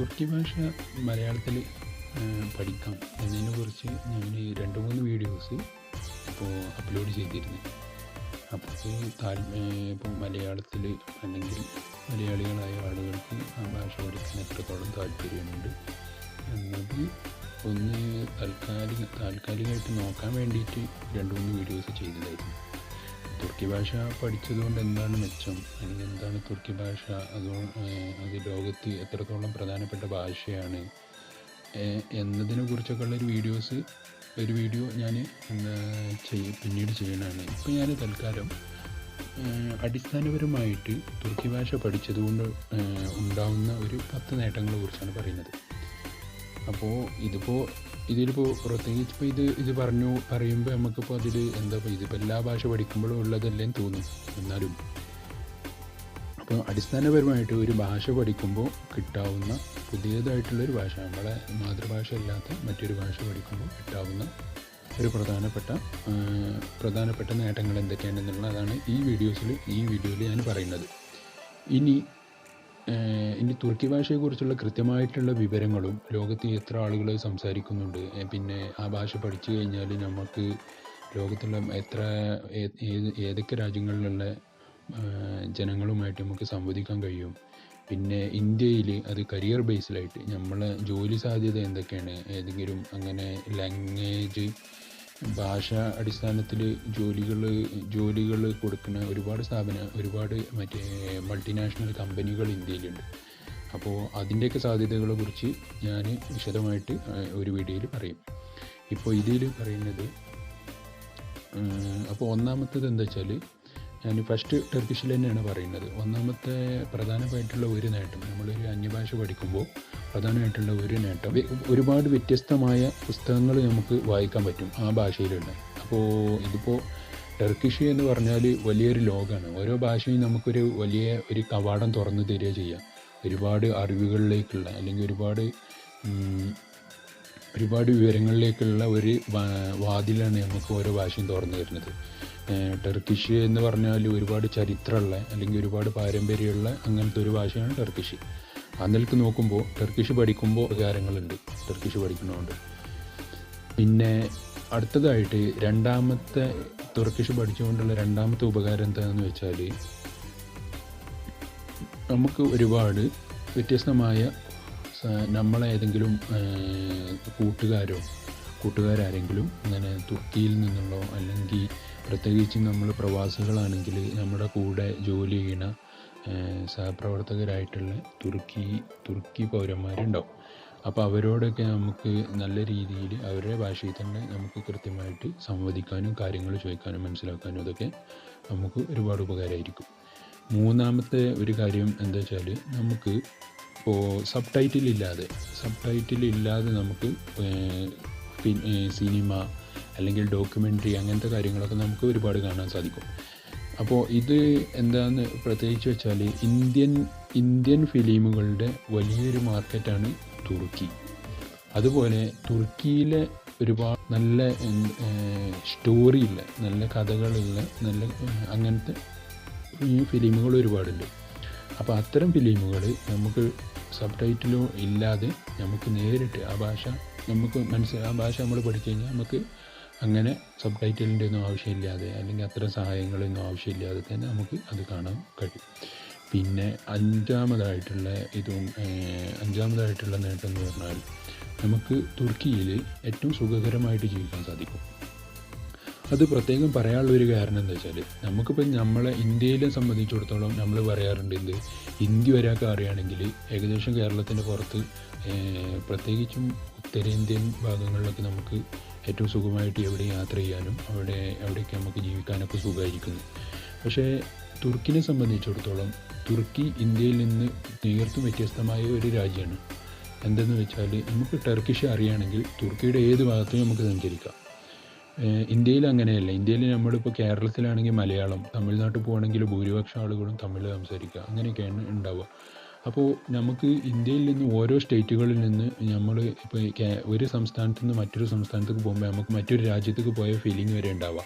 തുർക്കി ഭാഷ മലയാളത്തിൽ പഠിക്കാം എന്നതിനെ കുറിച്ച് ഞാൻ രണ്ട് മൂന്ന് വീഡിയോസ് ഇപ്പോൾ അപ്ലോഡ് ചെയ്തിരുന്നു. അപ്പോൾ താൽ ഇപ്പോൾ മലയാളത്തിൽ അല്ലെങ്കിൽ മലയാളികളായ ആളുകൾക്ക് ആ ഭാഷ പഠിക്കാൻ എത്രത്തോളം താല്പര്യമുണ്ട് എന്നത് ഒന്ന് താൽക്കാലിക താൽക്കാലികമായിട്ട് നോക്കാൻ വേണ്ടിയിട്ട് രണ്ട് മൂന്ന് വീഡിയോസ് ചെയ്തതായിരുന്നു. തുർക്കി ഭാഷ പഠിച്ചതുകൊണ്ട് എന്താണ് മെച്ചം? അല്ലെങ്കിൽ തുർക്കി ഭാഷ അതോ അത് ലോകത്ത് എത്രത്തോളം പ്രധാനപ്പെട്ട ഭാഷയാണ് എന്നതിനെ ഉള്ളൊരു വീഡിയോസ് ഒരു വീഡിയോ ഞാൻ ചെയ്യ പിന്നീട് ചെയ്യണതാണ് ഇപ്പോൾ ഞാൻ തൽക്കാലം അടിസ്ഥാനപരമായിട്ട് തുർക്കി ഭാഷ പഠിച്ചതുകൊണ്ട് ഉണ്ടാവുന്ന ഒരു പത്ത് നേട്ടങ്ങളെ കുറിച്ചാണ് പറയുന്നത്. അപ്പോൾ ഇതിപ്പോൾ ഇതിലിപ്പോൾ പ്രത്യേകിച്ച് ഇപ്പോൾ ഇത് ഇത് പറഞ്ഞു പറയുമ്പോൾ നമുക്കിപ്പോൾ അതിൽ എന്താ ഇപ്പോൾ ഇതിപ്പോൾ എല്ലാ ഭാഷ പഠിക്കുമ്പോഴും ഉള്ളതല്ലേന്ന് തോന്നും എന്നാലും. അപ്പോൾ അടിസ്ഥാനപരമായിട്ട് ഒരു ഭാഷ പഠിക്കുമ്പോൾ കിട്ടാവുന്ന പുതിയതായിട്ടുള്ളൊരു ഭാഷ നമ്മളെ മാതൃഭാഷ ഇല്ലാത്ത മറ്റൊരു ഭാഷ പഠിക്കുമ്പോൾ കിട്ടാവുന്ന ഒരു പ്രധാനപ്പെട്ട പ്രധാനപ്പെട്ട നേട്ടങ്ങൾ എന്തൊക്കെയാണെന്നുള്ളതാണ് ഈ വീഡിയോസിൽ ഈ വീഡിയോയിൽ ഞാൻ പറയുന്നത്. ഇനി ഇനി തുർക്കി ഭാഷയെക്കുറിച്ചുള്ള കൃത്യമായിട്ടുള്ള വിവരങ്ങളും ലോകത്ത് എത്ര ആളുകൾ സംസാരിക്കുന്നുണ്ട് പിന്നെ ആ ഭാഷ പഠിച്ചു കഴിഞ്ഞാൽ നമുക്ക് ലോകത്തുള്ള എത്ര ഏത് ഏതൊക്കെ രാജ്യങ്ങളിലുള്ള ജനങ്ങളുമായിട്ട് നമുക്ക് സംവദിക്കാൻ കഴിയും. പിന്നെ ഇന്ത്യയിൽ അത് കരിയർ ബേസിലായിട്ട് നമ്മൾ ജോലി സാധ്യത എന്തൊക്കെയാണ്? ഏതെങ്കിലും അങ്ങനെ ലാംഗ്വേജ് ഭാഷ അടിസ്ഥാനത്തിൽ ജോലികൾ ജോലികൾ കൊടുക്കുന്ന ഒരുപാട് സ്ഥാപന ഒരുപാട് മറ്റേ മൾട്ടിനാഷണൽ കമ്പനികൾ ഇന്ത്യയിലുണ്ട്. അപ്പോൾ അതിന്റെയൊക്കെ സാധ്യതകളെ കുറിച്ച് ഞാൻ വിശദമായിട്ട് ഒരു വീഡിയോയിൽ പറയും. ഇപ്പോൾ ഇതിൽ പറയുന്നത് അപ്പോൾ ഒന്നാമത്തത് എന്താ വെച്ചാൽ ഞാൻ ഫസ്റ്റ് ടെർക്കിഷിൽ തന്നെയാണ് പറയുന്നത്. ഒന്നാമത്തെ പ്രധാനമായിട്ടുള്ള ഒരു നേട്ടം നമ്മളൊരു അന്യഭാഷ പഠിക്കുമ്പോൾ പ്രധാനമായിട്ടുള്ള ഒരു നേട്ടം ഒരുപാട് വ്യത്യസ്തമായ പുസ്തകങ്ങൾ നമുക്ക് വായിക്കാൻ പറ്റും ആ ഭാഷയിലുള്ള അപ്പോൾ ഇതിപ്പോൾ ടെർക്കിഷ് എന്ന് പറഞ്ഞാൽ വലിയൊരു ലോകമാണ് ഓരോ ഭാഷയും നമുക്കൊരു വലിയ ഒരു കവാടം തുറന്നു തരിക ചെയ്യാം. ഒരുപാട് അറിവുകളിലേക്കുള്ള അല്ലെങ്കിൽ ഒരുപാട് ഒരുപാട് വിവരങ്ങളിലേക്കുള്ള ഒരു വാതിലാണ് നമുക്ക് ഓരോ ഭാഷയും തുറന്നു തരുന്നത്. ടർക്കിഷ് എന്ന് പറഞ്ഞാൽ ഒരുപാട് ചരിത്രമുള്ള അല്ലെങ്കിൽ ഒരുപാട് പാരമ്പര്യമുള്ള അങ്ങനത്തെ ഒരു ഭാഷയാണ് ടർക്കിഷ്. അതിലേക്ക് നോക്കുമ്പോൾ ടർക്കിഷ് പഠിക്കുമ്പോൾ ഉപകാരങ്ങളുണ്ട് ടർക്കിഷ് പഠിക്കുന്നതുകൊണ്ട് പിന്നെ അടുത്തതായിട്ട് രണ്ടാമത്തെ തുർക്കിഷ് പഠിച്ചുകൊണ്ടുള്ള രണ്ടാമത്തെ ഉപകാരം എന്താണെന്ന് വെച്ചാൽ നമുക്ക് ഒരുപാട് വ്യത്യസ്തമായ നമ്മളേതെങ്കിലും കൂട്ടുകാരോ കൂട്ടുകാരാരെങ്കിലും അങ്ങനെ തുർക്കിയിൽ നിന്നുള്ളോ അല്ലെങ്കിൽ പ്രത്യേകിച്ച് നമ്മൾ പ്രവാസികളാണെങ്കിൽ നമ്മുടെ കൂടെ ജോലി ചെയ്യണ സഹപ്രവർത്തകരായിട്ടുള്ള തുർക്കി തുർക്കി പൗരന്മാരുണ്ടാവും. അപ്പോൾ അവരോടൊക്കെ നമുക്ക് നല്ല രീതിയിൽ അവരുടെ ഭാഷയിൽ തന്നെ നമുക്ക് കൃത്യമായിട്ട് സംവദിക്കാനും കാര്യങ്ങൾ ചോദിക്കാനും മനസ്സിലാക്കാനും അതൊക്കെ നമുക്ക് ഒരുപാട് ഉപകാരമായിരിക്കും. മൂന്നാമത്തെ ഒരു കാര്യം എന്താ വെച്ചാൽ നമുക്ക് ഇപ്പോൾ സബ് ടൈറ്റിൽ ഇല്ലാതെ സബ് ടൈറ്റിൽ ഇല്ലാതെ നമുക്ക് സിനിമ അല്ലെങ്കിൽ ഡോക്യുമെന്ററി അങ്ങനത്തെ കാര്യങ്ങളൊക്കെ നമുക്ക് ഒരുപാട് കാണാൻ സാധിക്കും. അപ്പോൾ ഇത് എന്താന്ന് പ്രത്യേകിച്ച് വെച്ചാൽ ഇന്ത്യൻ ഇന്ത്യൻ ഫിലിമുകളുടെ വലിയൊരു മാർക്കറ്റാണ് തുർക്കി. അതുപോലെ തുർക്കിയിലെ ഒരുപാട് നല്ല സ്റ്റോറിയുള്ള നല്ല കഥകളുള്ള നല്ല അങ്ങനത്തെ ഈ ഫിലിമുകൾ ഒരുപാടുണ്ട്. അപ്പോൾ അത്തരം ഫിലിമുകൾ നമുക്ക് സബ് ടൈറ്റിലോ ഇല്ലാതെ നമുക്ക് നേരിട്ട് ആ ഭാഷ നമുക്ക് മനസ്സിലാ ആ ഭാഷ നമ്മൾ പഠിച്ചു കഴിഞ്ഞാൽ നമുക്ക് അങ്ങനെ സബ് ടൈറ്റിലിന്റെ ഒന്നും ആവശ്യമില്ലാതെ അല്ലെങ്കിൽ അത്തരം സഹായങ്ങളൊന്നും ആവശ്യമില്ലാതെ തന്നെ നമുക്ക് അത് കാണാൻ കഴിയും. പിന്നെ അഞ്ചാമതായിട്ടുള്ള ഇതും അഞ്ചാമതായിട്ടുള്ള നേട്ടം എന്ന് പറഞ്ഞാൽ നമുക്ക് തുർക്കിയിൽ ഏറ്റവും സുഖകരമായിട്ട് ജീവിക്കാൻ സാധിക്കും. അത് പ്രത്യേകം പറയാനുള്ള ഒരു കാരണം എന്താ വെച്ചാൽ നമുക്കിപ്പോൾ നമ്മളെ ഇന്ത്യയിലെ സംബന്ധിച്ചിടത്തോളം നമ്മൾ പറയാറുണ്ട് എന്ത്? ഹിന്ദി ഒരാൾക്ക് അറിയുകയാണെങ്കിൽ ഏകദേശം കേരളത്തിന്റെ പുറത്ത് പ്രത്യേകിച്ചും ഉത്തരേന്ത്യൻ ഭാഗങ്ങളിലൊക്കെ നമുക്ക് ഏറ്റവും സുഖമായിട്ട് എവിടെ യാത്ര ചെയ്യാനും അവിടെ അവിടെയൊക്കെ നമുക്ക് ജീവിക്കാനൊക്കെ സുഖമായിരിക്കുന്നു. പക്ഷേ തുർക്കിനെ സംബന്ധിച്ചിടത്തോളം തുർക്കി ഇന്ത്യയിൽ നിന്ന് തീർത്തും വ്യത്യസ്തമായ ഒരു രാജ്യമാണ്. എന്തെന്ന് വെച്ചാൽ നമുക്ക് ടർക്കിഷ് അറിയുകയാണെങ്കിൽ തുർക്കിയുടെ ഏത് ഭാഗത്തും നമുക്ക് സഞ്ചരിക്കാം. ഇന്ത്യയിൽ അങ്ങനെയല്ല. ഇന്ത്യയിൽ നമ്മളിപ്പോൾ കേരളത്തിലാണെങ്കിൽ മലയാളം തമിഴ്നാട്ടിൽ പോകണമെങ്കിൽ ഭൂരിപക്ഷം ആളുകളും തമിഴ് സംസാരിക്കുക. അങ്ങനെയൊക്കെയാണ് ഉണ്ടാവുക. അപ്പോൾ നമുക്ക് ഇന്ത്യയിൽ നിന്ന് ഓരോ സ്റ്റേറ്റുകളിൽ നിന്ന് നമ്മൾ ഇപ്പോൾ ഒരു സംസ്ഥാനത്ത് നിന്ന് മറ്റൊരു സംസ്ഥാനത്തേക്ക് പോകുമ്പോൾ നമുക്ക് മറ്റൊരു രാജ്യത്തേക്ക് പോയ ഫീലിംഗ് വരെ ഉണ്ടാവുക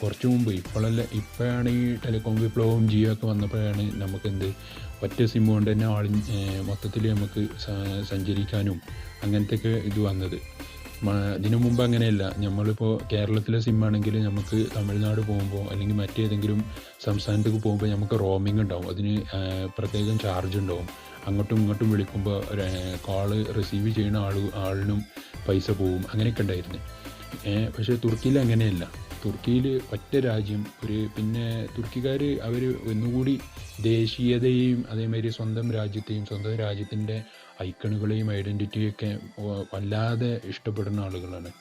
കുറച്ച് മുമ്പ് ഇപ്പോഴല്ല ഇപ്പോഴാണ് ഈ ടെലികോം വിപ്ലവവും ജിയോ ഒക്കെ വന്നപ്പോഴാണ് നമുക്ക് എന്ത് ഒറ്റ സിം കൊണ്ട് തന്നെ ആളി മൊത്തത്തിൽ നമുക്ക് സഞ്ചരിക്കാനും അങ്ങനത്തെയൊക്കെ ഇത് വന്നത്. ഇതിനു മുമ്പ് അങ്ങനെയല്ല. നമ്മളിപ്പോൾ കേരളത്തിലെ സിം ആണെങ്കിൽ നമുക്ക് തമിഴ്നാട് പോകുമ്പോൾ അല്ലെങ്കിൽ മറ്റേതെങ്കിലും സംസ്ഥാനത്തേക്ക് പോകുമ്പോൾ നമുക്ക് റോമിംഗ് ഉണ്ടാവും. അതിന് പ്രത്യേകം ചാർജ് ഉണ്ടാവും. അങ്ങോട്ടും ഇങ്ങോട്ടും വിളിക്കുമ്പോൾ കോൾ റിസീവ് ചെയ്യുന്ന ആൾ ആളിനും പൈസ പോവും. അങ്ങനെയൊക്കെ ഉണ്ടായിരുന്നു. പക്ഷേ തുർക്കിയിൽ അങ്ങനെയല്ല. തുർക്കിയിൽ ഒറ്റ രാജ്യം ഒരു പിന്നെ തുർക്കിക്കാർ അവർ ഒന്നുകൂടി ദേശീയതയെയും അതേമാതിരി സ്വന്തം രാജ്യത്തെയും സ്വന്തം രാജ്യത്തിന്റെ ഐക്കണുകളെയും ഐഡന്റിറ്റിയൊക്കെ വല്ലാതെ ഇഷ്ടപ്പെടുന്ന ആളുകളാണ്.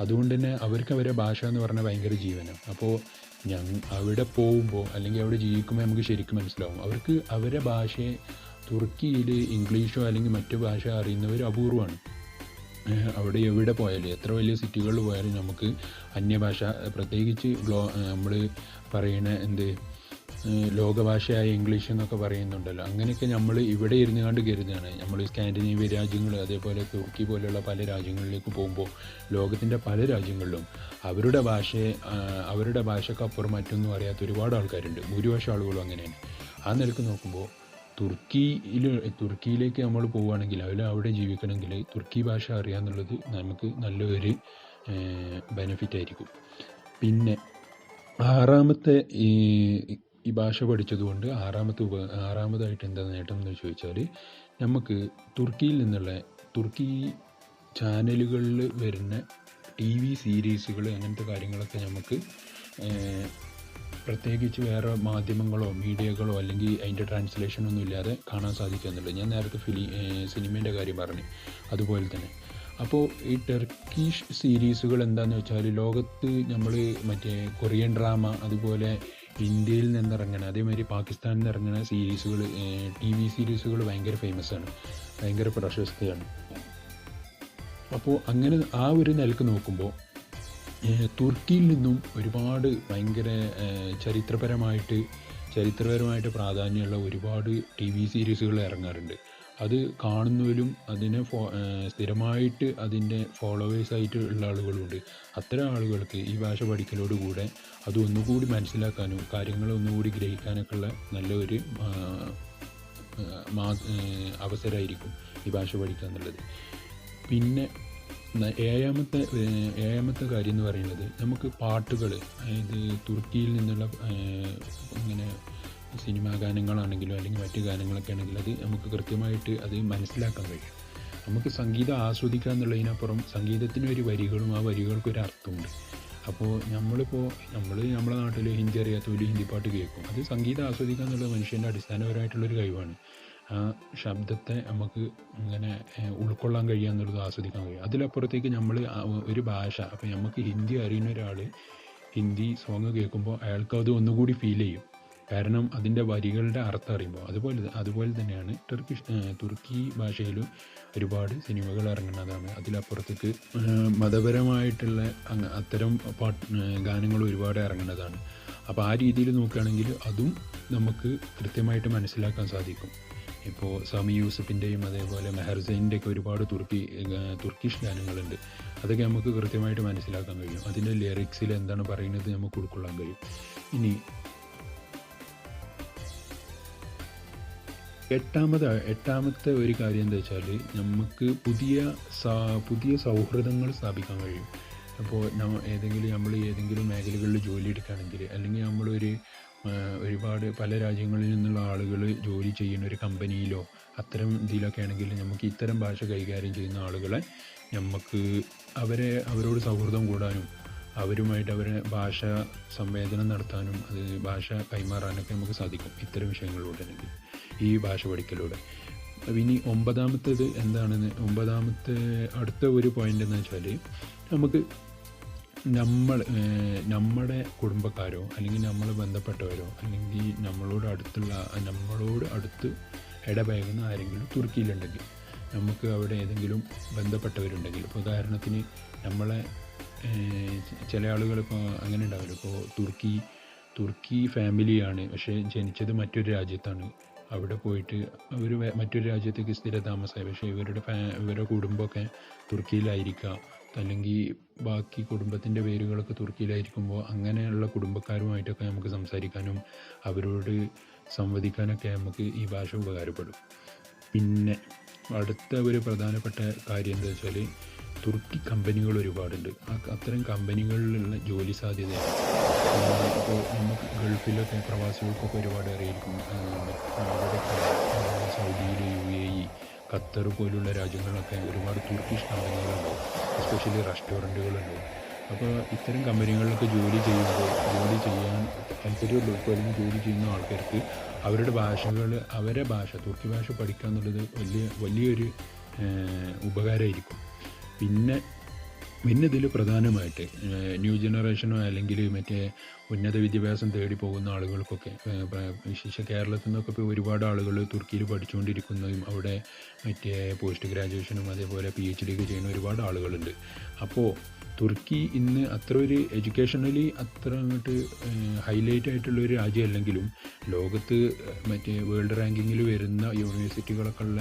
അതുകൊണ്ട് തന്നെ അവർക്ക് അവരുടെ ഭാഷ എന്ന് പറഞ്ഞാൽ ഭയങ്കര ജീവനം. അപ്പോൾ ഞങ്ങൾ അവിടെ പോകുമ്പോൾ അല്ലെങ്കിൽ അവിടെ ജീവിക്കുമ്പോൾ നമുക്ക് ശരിക്കും മനസ്സിലാവും. അവർക്ക് അവരുടെ ഭാഷയെ തുർക്കിയിൽ ഇംഗ്ലീഷോ അല്ലെങ്കിൽ മറ്റു ഭാഷ അറിയുന്നവർ അപൂർവമാണ് അവിടെ എവിടെ പോയാലും എത്ര വലിയ സിറ്റികളിൽ പോയാലും നമുക്ക് അന്യഭാഷ പ്രത്യേകിച്ച് ഗ്ലോ നമ്മൾ പറയുന്ന എന്ത് ലോകഭാഷയായ ഇംഗ്ലീഷ് എന്നൊക്കെ പറയുന്നുണ്ടല്ലോ. അങ്ങനെയൊക്കെ നമ്മൾ ഇവിടെ ഇരുന്ന് കണ്ട് കരുതുകയാണ്. നമ്മൾ സ്കാൻഡിനേവ്യ രാജ്യങ്ങൾ അതേപോലെ തുർക്കി പോലെയുള്ള പല രാജ്യങ്ങളിലേക്ക് പോകുമ്പോൾ ലോകത്തിന്റെ പല രാജ്യങ്ങളിലും അവരുടെ ഭാഷയെ അവരുടെ ഭാഷക്കപ്പുറം മറ്റൊന്നും അറിയാത്ത ഒരുപാട് ആൾക്കാരുണ്ട്. ഭൂരിഭാഷ ആളുകളും അങ്ങനെയാണ്. ആ നിലയ്ക്ക് നോക്കുമ്പോൾ തുർക്കിയിൽ തുർക്കിയിലേക്ക് നമ്മൾ പോവുകയാണെങ്കിൽ അതിൽ അവിടെ ജീവിക്കണമെങ്കിൽ തുർക്കി ഭാഷ അറിയാന്നുള്ളത് നമുക്ക് നല്ലൊരു ബെനിഫിറ്റ് ആയിരിക്കും. പിന്നെ ആറാമത്തെ ഈ ഈ ഭാഷ പഠിച്ചതുകൊണ്ട് ആറാമത്തെ ഉപ ആറാമതായിട്ട് എന്താ നേട്ടം എന്ന് ചോദിച്ചാൽ നമുക്ക് തുർക്കിയിൽ നിന്നുള്ള തുർക്കി ചാനലുകളിൽ വരുന്ന ടി വി സീരീസുകൾ അങ്ങനത്തെ കാര്യങ്ങളൊക്കെ നമുക്ക് പ്രത്യേകിച്ച് വേറെ മാധ്യമങ്ങളോ മീഡിയകളോ അല്ലെങ്കിൽ അതിന്റെ ട്രാൻസ്ലേഷൻ ഒന്നും ഇല്ലാതെ കാണാൻ സാധിക്കുന്നില്ല. ഞാൻ നേരത്തെ ഫിലി സിനിമേന്റെ കാര്യം പറഞ്ഞു. അതുപോലെ തന്നെ. അപ്പോൾ ഈ ടർക്കിഷ് സീരീസുകൾ എന്താണെന്ന് വെച്ചാൽ ലോകത്ത് നമ്മൾ മറ്റേ കൊറിയൻ ഡ്രാമ അതുപോലെ ഇന്ത്യയിൽ നിന്നിറങ്ങണ അതേമാതിരി പാകിസ്ഥാനിൽ നിന്ന് ഇറങ്ങുന്ന സീരീസുകൾ ടി വി സീരീസുകൾ ഭയങ്കര ഫേമസ് ആണ്. ഭയങ്കര പ്രശസ്തയാണ്. അപ്പോൾ അങ്ങനെ ആ ഒരു നിലയ്ക്ക് നോക്കുമ്പോൾ തുർക്കിയിൽ നിന്നും ഒരുപാട് ഭയങ്കര ചരിത്രപരമായിട്ട് ചരിത്രപരമായിട്ട് പ്രാധാന്യമുള്ള ഒരുപാട് ടി വി സീരീസുകൾ ഇറങ്ങാറുണ്ട്. അത് കാണുന്നവരും അതിനെ ഫോ സ്ഥിരമായിട്ട് അതിന്റെ ഫോളോവേഴ്സായിട്ട് ഉള്ള ആളുകളുണ്ട്. അത്തരം ആളുകൾക്ക് ഈ ഭാഷ പഠിക്കലോടുകൂടെ അത് ഒന്നുകൂടി മനസ്സിലാക്കാനും കാര്യങ്ങൾ ഒന്നുകൂടി ഗ്രഹിക്കാനൊക്കെ ഉള്ള നല്ലൊരു അവസരമായിരിക്കും ഈ ഭാഷ പഠിക്കുക എന്നുള്ളത്. പിന്നെ ഏഴാമത്തെ ഏഴാമത്തെ കാര്യം എന്ന് പറയുന്നത് നമുക്ക് പാട്ടുകൾ അതായത് തുർക്കിയിൽ നിന്നുള്ള ഇങ്ങനെ സിനിമാ ഗാനങ്ങളാണെങ്കിലും അല്ലെങ്കിൽ മറ്റ് ഗാനങ്ങളൊക്കെ ആണെങ്കിലും അത് നമുക്ക് കൃത്യമായിട്ട് അത് മനസ്സിലാക്കാൻ കഴിയും. നമുക്ക് സംഗീതം ആസ്വദിക്കുക എന്നുള്ളതിനപ്പുറം സംഗീതത്തിന് ഒരു വരികളും ആ വരികൾക്ക് ഒരു അർത്ഥമുണ്ട്. അപ്പോൾ നമ്മളിപ്പോൾ നമ്മൾ നമ്മുടെ നാട്ടിൽ ഹിന്ദി അറിയാത്ത ഒരു ഹിന്ദി പാട്ട് കേൾക്കും. അത് സംഗീതം ആസ്വദിക്കുക എന്നുള്ളത് മനുഷ്യന്റെ അടിസ്ഥാനപരമായിട്ടുള്ളൊരു കഴിവാണ്. ആ ശബ്ദത്തെ നമുക്ക് ഇങ്ങനെ ഉൾക്കൊള്ളാൻ കഴിയുക എന്നുള്ളത് ആസ്വദിക്കാൻ കഴിയും. അതിലപ്പുറത്തേക്ക് നമ്മൾ ഒരു ഭാഷ അപ്പം നമുക്ക് ഹിന്ദി അറിയുന്ന ഒരാൾ ഹിന്ദി സോങ് കേൾക്കുമ്പോൾ അയാൾക്ക് അത് ഒന്നുകൂടി ഫീൽ ചെയ്യും. കാരണം അതിന്റെ വരികളുടെ അർത്ഥം അറിയുമ്പോൾ. അതുപോലെ അതുപോലെ തന്നെയാണ് ടർക്കിഷ് തുർക്കി ഭാഷയിലും ഒരുപാട് സിനിമകൾ ഇറങ്ങുന്നതാണ്. അതിലപ്പുറത്തേക്ക് മതപരമായിട്ടുള്ള അത്തരം പാട്ട് ഗാനങ്ങൾ ഒരുപാട് ഇറങ്ങുന്നതാണ്. അപ്പോൾ ആ രീതിയിൽ നോക്കുകയാണെങ്കിൽ അതും നമുക്ക് കൃത്യമായിട്ട് മനസ്സിലാക്കാൻ സാധിക്കും. ഇപ്പോൾ സമി യൂസഫിന്റെയും അതേപോലെ മെഹർസൈന്റെ ഒക്കെ ഒരുപാട് തുർക്കി തുർക്കിഷ് ഗാനങ്ങളുണ്ട്. അതൊക്കെ നമുക്ക് കൃത്യമായിട്ട് മനസ്സിലാക്കാൻ കഴിയും. അതിന്റെ ലിറിക്സിൽ എന്താണ് പറയുന്നത് നമുക്ക് ഉൾക്കൊള്ളാൻ കഴിയും. ഇനി എട്ടാമത് എട്ടാമത്തെ ഒരു കാര്യം എന്താ വെച്ചാൽ നമുക്ക് പുതിയ പുതിയ സൗഹൃദങ്ങൾ സ്ഥാപിക്കാൻ കഴിയും. അപ്പോൾ ഏതെങ്കിലും നമ്മൾ ഏതെങ്കിലും മേഖലകളിൽ ജോലി എടുക്കുകയാണെങ്കിൽ അല്ലെങ്കിൽ നമ്മളൊരു ഒരുപാട് പല രാജ്യങ്ങളിൽ നിന്നുള്ള ആളുകൾ ജോലി ചെയ്യുന്ന ഒരു കമ്പനിയിലോ അത്തരം ഇതിലൊക്കെ ആണെങ്കിൽ നമുക്ക് ഇത്തരം ഭാഷ കൈകാര്യം ചെയ്യുന്ന ആളുകളെ നമുക്ക് അവരെ അവരോട് സൗഹൃദം കൂടാനും അവരുമായിട്ട് അവരെ ഭാഷ സംവേദനം നടത്താനും അത് ഭാഷ കൈമാറാനൊക്കെ നമുക്ക് സാധിക്കും ഇത്തരം വിഷയങ്ങളിലൂടെ അല്ലെങ്കിൽ ഈ ഭാഷ പഠിക്കലൂടെ. ഇനി ഒമ്പതാമത്തേത് എന്താണെന്ന് ഒമ്പതാമത്തെ അടുത്ത ഒരു പോയിന്റ് എന്ന് വെച്ചാൽ നമുക്ക് നമ്മൾ നമ്മുടെ കുടുംബക്കാരോ അല്ലെങ്കിൽ നമ്മൾ ബന്ധപ്പെട്ടവരോ അല്ലെങ്കിൽ നമ്മളോട് അടുത്തുള്ള നമ്മളോട് അടുത്ത് ഇടപഴകുന്ന ആരെങ്കിലും തുർക്കിയിലുണ്ടെങ്കിൽ നമുക്ക് അവിടെ ഏതെങ്കിലും ബന്ധപ്പെട്ടവരുണ്ടെങ്കിൽ ഇപ്പോൾ ഉദാഹരണത്തിന് നമ്മളെ ചില ആളുകൾ ഇപ്പോൾ അങ്ങനെ ഉണ്ടാവില്ല. ഇപ്പോൾ തുർക്കി തുർക്കി ഫാമിലിയാണ് പക്ഷേ ജനിച്ചത് മറ്റൊരു രാജ്യത്താണ്. അവിടെ പോയിട്ട് അവർ മറ്റൊരു രാജ്യത്തേക്ക് സ്ഥിര താമസമായി പക്ഷേ ഇവരുടെ ഫാ ഇവരുടെ കുടുംബമൊക്കെ തുർക്കിയിലായിരിക്കാം. അല്ലെങ്കിൽ ബാക്കി കുടുംബത്തിന്റെ പേരുകളൊക്കെ തുർക്കിയിലായിരിക്കുമ്പോൾ അങ്ങനെയുള്ള കുടുംബക്കാരുമായിട്ടൊക്കെ നമുക്ക് സംസാരിക്കാനും അവരോട് സംവദിക്കാനൊക്കെ നമുക്ക് ഈ ഭാഷ ഉപകാരപ്പെടും. പിന്നെ അടുത്ത ഒരു പ്രധാനപ്പെട്ട കാര്യം എന്താ വെച്ചാൽ തുർക്കി കമ്പനികൾ ഒരുപാടുണ്ട്. ആ അത്തരം കമ്പനികളിലുള്ള ജോലി സാധ്യതയാണ്. ഇപ്പോൾ നമുക്ക് ഗൾഫിലൊക്കെ പ്രവാസികൾക്കൊക്കെ ഒരുപാട് അവിടെയൊക്കെ സൗദിയിൽ യു എ ഇ ഖത്തർ പോലുള്ള രാജ്യങ്ങളിലൊക്കെ ഒരുപാട് തുർക്കിഷ് കമ്പനികളുണ്ടാവും എസ്പെഷ്യലി റെസ്റ്റോറന്റുകളുണ്ടാവും അപ്പോൾ ഇത്തരം കമ്പനികളിലൊക്കെ ജോലി ചെയ്യുമ്പോൾ ജോലി ചെയ്യാൻ താല്പര്യമുള്ളവർക്ക് അല്ലെങ്കിൽ ജോലി ചെയ്യുന്ന ആൾക്കാർക്ക് അവരുടെ ഭാഷകൾ അവരെ ഭാഷ തുർക്കി ഭാഷ പഠിക്കുക എന്നുള്ളത് വലിയ വലിയൊരു ഉപകാരമായിരിക്കും. പിന്നെ പിന്നെ ഇതിൽ പ്രധാനമായിട്ട് ന്യൂ ജനറേഷനോ അല്ലെങ്കിൽ മറ്റേ ഉന്നത വിദ്യാഭ്യാസം തേടി പോകുന്ന ആളുകൾക്കൊക്കെ വിശേഷ കേരളത്തിൽ നിന്നൊക്കെ ഇപ്പോൾ ഒരുപാട് ആളുകൾ തുർക്കിയിൽ പഠിച്ചുകൊണ്ടിരിക്കുന്നതും അവിടെ മറ്റേ പോസ്റ്റ് ഗ്രാജുവേഷനും അതേപോലെ പി എച്ച് ഡിക്ക് ചെയ്യുന്ന ഒരുപാട് ആളുകളുണ്ട്. അപ്പോൾ തുർക്കി ഇന്ന് അത്ര ഒരു എഡ്യൂക്കേഷണലി അത്ര അങ്ങോട്ട് ഹൈലൈറ്റ് ആയിട്ടുള്ള ഒരു രാജ്യമല്ലെങ്കിലും ലോകത്ത് മറ്റേ വേൾഡ് റാങ്കിങ്ങിൽ വരുന്ന യൂണിവേഴ്സിറ്റികളൊക്കെ ഉള്ള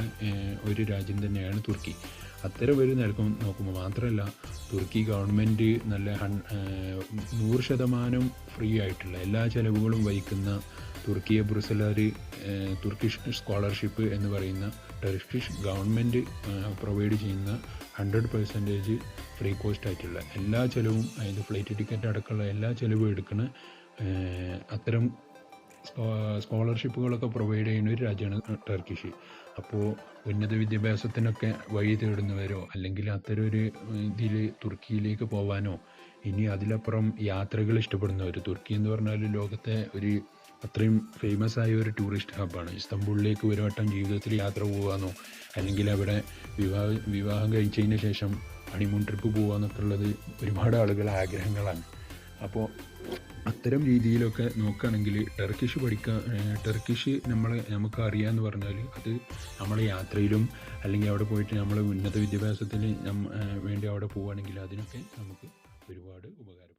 ഒരു രാജ്യം തന്നെയാണ് തുർക്കി. അത്തരം ഒരു നിലക്കും നോക്കുമ്പോൾ മാത്രമല്ല തുർക്കി ഗവൺമെന്റ് നല്ല ഹൺ നൂറ് ശതമാനം ഫ്രീ ആയിട്ടുള്ള എല്ലാ ചിലവുകളും വഹിക്കുന്ന തുർക്കിയെ ബ്രുസലർ തുർക്കിഷ് സ്കോളർഷിപ്പ് എന്ന് പറയുന്ന ടർക്കിഷ് ഗവൺമെന്റ് പ്രൊവൈഡ് ചെയ്യുന്ന ഹൺഡ്രഡ് പെർസെന്റേജ് ഫ്രീ കോസ്റ്റ് ആയിട്ടുള്ള എല്ലാ ചിലവും അതിന്റെ ഫ്ലൈറ്റ് ടിക്കറ്റ് അടക്കമുള്ള എല്ലാ ചിലവും എടുക്കുന്ന അത്തരം സ്കോളർഷിപ്പുകളൊക്കെ പ്രൊവൈഡ് ചെയ്യുന്ന ഒരു രാജ്യമാണ് ടർക്കിഷ്. അപ്പോൾ ഉന്നത വിദ്യാഭ്യാസത്തിനൊക്കെ വഴി തേടുന്നവരോ അല്ലെങ്കിൽ അത്തരം ഒരു ഇതിൽ തുർക്കിയിലേക്ക് പോകാനോ ഇനി അതിലപ്പുറം യാത്രകൾ ഇഷ്ടപ്പെടുന്നവർ തുർക്കി എന്ന് പറഞ്ഞാൽ ലോകത്തെ ഒരു അത്രയും ഫേമസ് ആയ ഒരു ടൂറിസ്റ്റ് ഹബ്ബാണ് ഇസ്തംബൂളിലേക്ക് ഒരു വട്ടം ജീവിതത്തിൽ യാത്ര പോകാമെന്നോ അല്ലെങ്കിൽ അവിടെ വിവാഹ വിവാഹം കഴിച്ചതിന് ശേഷം ഹണിമൂൺ ട്രിപ്പ് പോകാമെന്നൊക്കെ ഉള്ളത് ഒരുപാട് ആളുകളുടെ ആഗ്രഹങ്ങളാണ്. അപ്പോൾ അത്തരം രീതിയിലൊക്കെ നോക്കുകയാണെങ്കിൽ ടെർക്കിഷ് പഠിക്കുക ടെർക്കിഷ് നമ്മൾ നമുക്ക് അറിയാമെന്ന് പറഞ്ഞാൽ അത് നമ്മൾ യാത്രയിലും അല്ലെങ്കിൽ അവിടെ പോയിട്ട് നമ്മൾ ഉന്നത വിദ്യാഭ്യാസത്തിന് വേണ്ടി അവിടെ പോവുകയാണെങ്കിൽ അതിനൊക്കെ നമുക്ക് ഒരുപാട് ഉപകാരപ്പെടും